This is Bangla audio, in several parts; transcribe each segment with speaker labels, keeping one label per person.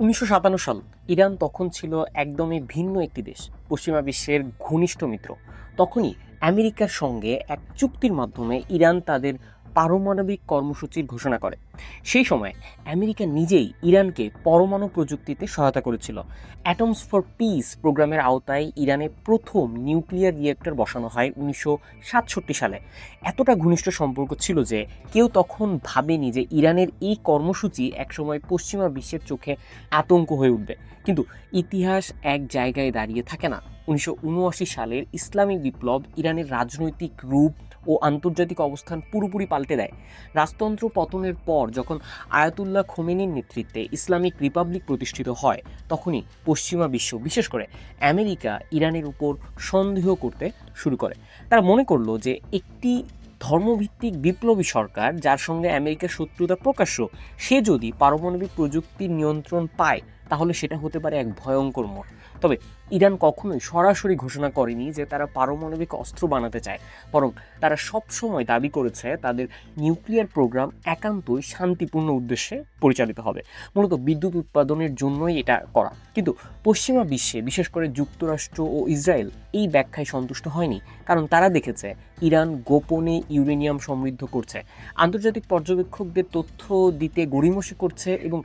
Speaker 1: উনিশশো সাতান্ন সাল ইরান তখন ছিল একদমই ভিন্ন একটি দেশ, পশ্চিমা বিশ্বের ঘনিষ্ঠ মিত্র। তখনই আমেরিকার সঙ্গে এক চুক্তির মাধ্যমে ইরান তাদের পারমাণবিক কর্মসূচির ঘোষণা করে। সেই সময় আমেরিকা নিজেই ইরানকে পরমাণু প্রযুক্তিতে সহায়তা করেছিল। অ্যাটমস ফর পিস প্রোগ্রামের আওতায় ইরানে প্রথম নিউক্লিয়ার রিয়েক্টর বসানো হয় উনিশশো সাতষট্টি সালে। এতটা ঘনিষ্ঠ সম্পর্ক ছিল যে কেউ তখন ভাবেনি যে ইরানের এই কর্মসূচি একসময় পশ্চিমা বিশ্বের চোখে আতঙ্ক হয়ে উঠবে। কিন্তু ইতিহাস এক জায়গায় দাঁড়িয়ে থাকে না। উনিশশো উনআশি সালের ইসলামিক বিপ্লব ইরানের রাজনৈতিক রূপ ও আন্তর্জাতিক অবস্থান পুরোপুরি পাল্টে দেয়। রাজতন্ত্র পতনের পর যখন আয়াতুল্লাহ খোমেনির নেতৃত্বে ইসলামিক রিপাবলিক প্রতিষ্ঠিত হয়, তখনই পশ্চিমা বিশ্ব, বিশেষ করে আমেরিকা ইরানের উপর সন্দেহ করতে শুরু করে। তারা মনে করল যে একটি ধর্মভিত্তিক বিপ্লবী সরকার, যার সঙ্গে আমেরিকার শত্রুতা প্রকাশ্য, সে যদি পারমাণবিক প্রযুক্তির নিয়ন্ত্রণ পায় তাহলে সেটা হতে পারে এক ভয়ঙ্কর মোড়। তবে ইরান কখনোই সরাসরি ঘোষণা করেনি যে তারা পারমাণবিক অস্ত্র বানাতে চায়। বরং তারা সবসময় দাবি করেছে তাদের নিউক্লিয়ার প্রোগ্রাম একান্তই শান্তিপূর্ণ উদ্দেশ্যে পরিচালিত হবে। মূলত বিদ্যুৎ উৎপাদনের জন্যই এটা করা। কিন্তু পশ্চিমা বিশ্বে, বিশেষ করে যুক্তরাষ্ট্র ও ইসরায়েল, এই ব্যাখ্যায় সন্তুষ্ট হয়নি। কারণ তারা দেখেছে ইরান গোপনে ইউরেনিয়াম সমৃদ্ধ করছে। আন্তর্জাতিক পর্যবেক্ষকদের তথ্য দিতে গড়িমসি করছে এবং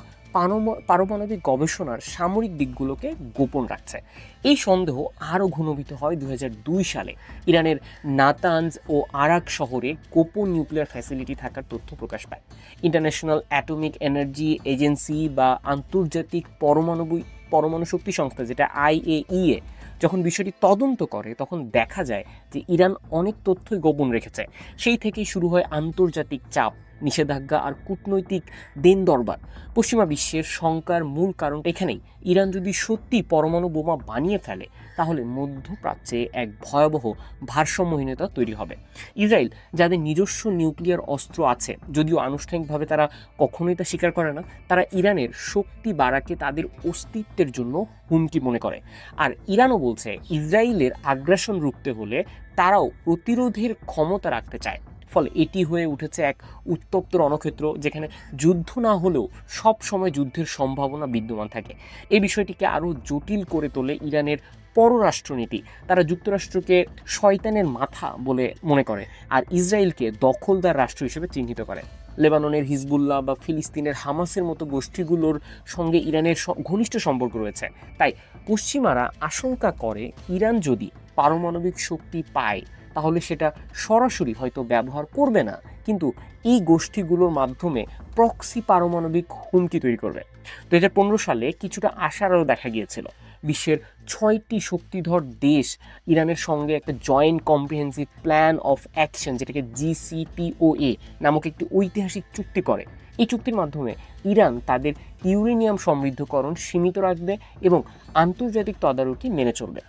Speaker 1: পারমাণবিক গবেষণার সামরিক দিকগুলোকে গোপন রাখছে। এই সন্দেহ আরও ঘনীভূত হয় দু হাজার দুই সালে। ইরানের নাতানজ ও আরাক শহরে গোপন নিউক্লিয়ার ফ্যাসিলিটি থাকার তথ্য প্রকাশ পায়। ইন্টারন্যাশনাল অ্যাটমিক এনার্জি এজেন্সি বা আন্তর্জাতিক পরমাণু পরমাণু শক্তি সংস্থা যেটা আইএইএ, যখন বিষয়টি তদন্ত করে, তখন দেখা যায় যে ইরান অনেক তথ্যই গোপন রেখেছে। সেই থেকেই শুরু হয় আন্তর্জাতিক চাপ। নিষেধাজ্ঞা আর কূটনৈতিক দেন দরবার। পশ্চিমা বিশ্বের শঙ্কার মূল কারণটা এখানেই। ইরান যদি সত্যি পরমাণু বোমা বানিয়ে ফেলে, তাহলে মধ্যপ্রাচ্যে এক ভয়াবহ ভারসাম্যহীনতা তৈরি হবে। ইসরায়েল যাদের নিজস্ব নিউক্লিয়ার অস্ত্র আছে, যদিও আনুষ্ঠানিকভাবে তারা কখনোই তা স্বীকার করে না, তারা ইরানের শক্তি বাড়াকে তাদের অস্তিত্বের জন্য হুমকি মনে করে। আর ইরানও বলছে, ইসরায়েলের আগ্রাসন রুখতে হলে তারাও প্রতিরোধের ক্ষমতা রাখতে চায়। ফলে এটি হয়ে উঠেছে এক উত্তপ্ত রণক্ষেত্র যেখানে যুদ্ধ না হলেও সব সময় যুদ্ধের সম্ভাবনা বিদ্যমান থাকে। এই বিষয়টিকে আরও জটিল করে তোলে ইরানের পররাষ্ট্রনীতি। তারা যুক্তরাষ্ট্রকে শয়তানের মাথা বলে মনে করে আর ইসরায়েলকে দখলদার রাষ্ট্র হিসেবে চিহ্নিত করে। লেবাননের হিজবুল্লাহ বা ফিলিস্তিনের হামাসের মতো গোষ্ঠীগুলোর সঙ্গে ইরানের ঘনিষ্ঠ সম্পর্ক রয়েছে। তাই পশ্চিমারা আশঙ্কা করে, ইরান যদি পারমাণবিক শক্তি পায় তাহলে সেটা সরাসরি হয়তো ব্যবহার করবে না। কিন্তু এই গোষ্ঠীগুলোর মাধ্যমে প্রক্সি পারমাণবিক হুমকি তৈরি করবে। দু হাজার পনেরো সালে কিছুটা আশারও দেখা গিয়েছিল। বিশ্বের ছয়টি শক্তিধর দেশ ইরানের সঙ্গে একটা joint comprehensive plan of action যেটাকে জিসিপিওএ নামক একটি ঐতিহাসিক চুক্তি করে। এই চুক্তির মাধ্যমে ইরান তাদের ইউরেনিয়াম সমৃদ্ধকরণ সীমিত রাখবে এবং আন্তর্জাতিক তদারকি মেনে চলবে।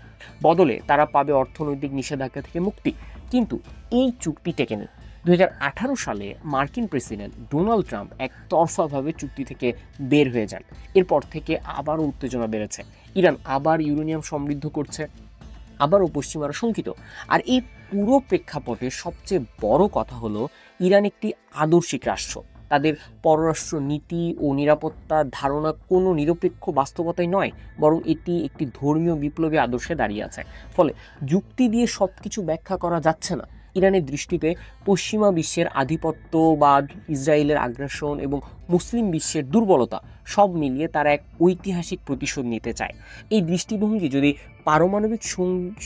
Speaker 1: বদলে তারা পাবে অর্থনৈতিক নিষেধাজ্ঞা থেকে মুক্তি। কিন্তু এই চুক্তি টেকে নেই। দু হাজার আঠারো সালে মার্কিন প্রেসিডেন্ট ডোনাল্ড ট্রাম্প এক তরফাভাবে চুক্তি থেকে বের হয়ে যান। এরপর থেকে আবারও উত্তেজনা বেড়েছে। ইরান আবার ইউরেনিয়াম সমৃদ্ধ করছে, আবারও পশ্চিমারা শঙ্কিত। আর এই পুরো প্রেক্ষাপটে সবচেয়ে বড় কথা হলো, ইরান একটি আদর্শিক রাষ্ট্র। তাদের পররাষ্ট্র নীতি ও নিরাপত্তার ধারণা কোনো নিরপেক্ষ বাস্তবতাই নয়, বরং এটি একটি ধর্মীয় বিপ্লবী আদর্শে দাঁড়িয়ে আছে। ফলে যুক্তি দিয়ে সব কিছু ব্যাখ্যা করা যাচ্ছে না। ইরানের দৃষ্টিতে পশ্চিমা বিশ্বের আধিপত্যবাদ, ইসরায়েলের আগ্রাসন এবং মুসলিম বিশ্বের দুর্বলতা সব মিলিয়ে তারা এক ঐতিহাসিক প্রতিশোধ নিতে চায়। এই দৃষ্টিভঙ্গি যদি পারমাণবিক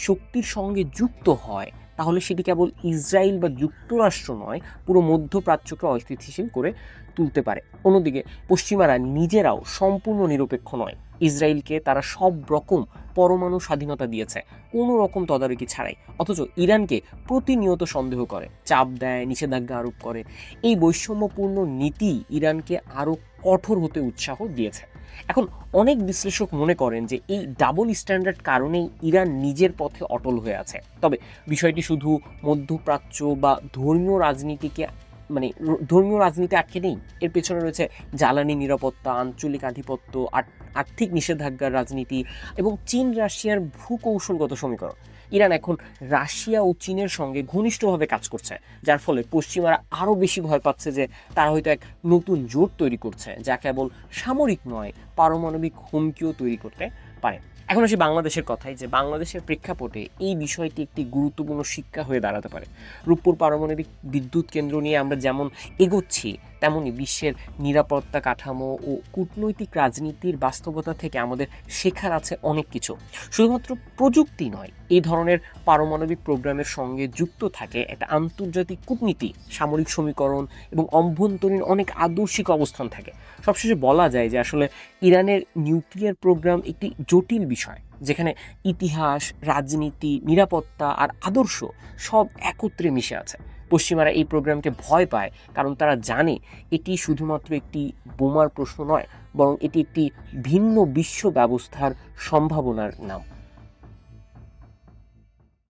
Speaker 1: শক্তির সঙ্গে যুক্ত হয় তাহলে সেটি কেবল ইসরায়েল বা যুক্তরাষ্ট্র নয়, পুরো মধ্যপ্রাচ্যকে অস্থিতিশীল করে তুলতে পারে। অন্যদিকে, পশ্চিমারা নিজেরাও সম্পূর্ণ নিরপেক্ষ নয়। ইসরায়েলকে তারা সব রকম পরমাণু স্বাধীনতা দিয়েছে, কোনো রকম তদারকি ছাড়াই। অথচ ইরানকে প্রতিনিয়ত সন্দেহ করে, চাপ দেয়, নিষেধাজ্ঞা আরোপ করে। এই বৈষম্যপূর্ণ নীতি ইরানকে আরও কঠোর হতে উৎসাহ দিয়েছে। এখন অনেক বিশ্লেষক মনে করেন যে এই ডাবল স্ট্যান্ডার্ড কারণেই ইরান নিজের পথে অটল হয়ে আছে। তবে বিষয়টি শুধু মধ্যপ্রাচ্য বা ধর্মীয় রাজনীতিকে মানে ধর্মীয় রাজনীতি আটকে নেই। এর পেছনে রয়েছে জ্বালানি নিরাপত্তা, আঞ্চলিক আধিপত্য আর্থিক নিষেধাজ্ঞার রাজনীতি এবং চীন রাশিয়ার ভূকৌশলগত সমীকরণ। ইরান এখন রাশিয়া ও চীনের সঙ্গে ঘনিষ্ঠভাবে কাজ করছে, যার ফলে পশ্চিমারা আরও বেশি ভয় পাচ্ছে যে তারা হয়তো এক নতুন জোট তৈরি করছে, যা কেবল সামরিক নয়, পারমাণবিক হুমকিও তৈরি করতে পারে। এখন আসি বাংলাদেশের কথাই যে বাংলাদেশের প্রেক্ষাপটে এই বিষয়টি একটি গুরুত্বপূর্ণ শিক্ষা হয়ে দাঁড়াতে পারে। রূপপুর পারমাণবিক বিদ্যুৎ কেন্দ্র নিয়ে আমরা যেমন এগোচ্ছি তেমনই বিশ্বের নিরাপত্তা কাঠামো ও কূটনৈতিক রাজনীতির বাস্তবতা থেকে আমাদের শেখার আছে অনেক কিছু। শুধুমাত্র প্রযুক্তি নয় এই ধরনের পারমাণবিক প্রোগ্রামের সঙ্গে যুক্ত থাকে একটা আন্তর্জাতিক কূটনীতি, সামরিক সমীকরণ এবং অভ্যন্তরীণ অনেক আদর্শিক অবস্থান থাকে। সবশেষে বলা যায় যে আসলে ইরানের নিউক্লিয়ার প্রোগ্রাম একটি জটিল বিষয়, যেখানে ইতিহাস, রাজনীতি, নিরাপত্তা আর আদর্শ সব একত্রে মিশে আছে। পশ্চিমারা এই প্রোগ্রামকে ভয় পায়, কারণ তারা জানে এটি শুধুমাত্র একটি বোমার প্রশ্ন নয়, বরং এটি একটি ভিন্ন বিশ্ব ব্যবস্থার সম্ভাবনার নাম।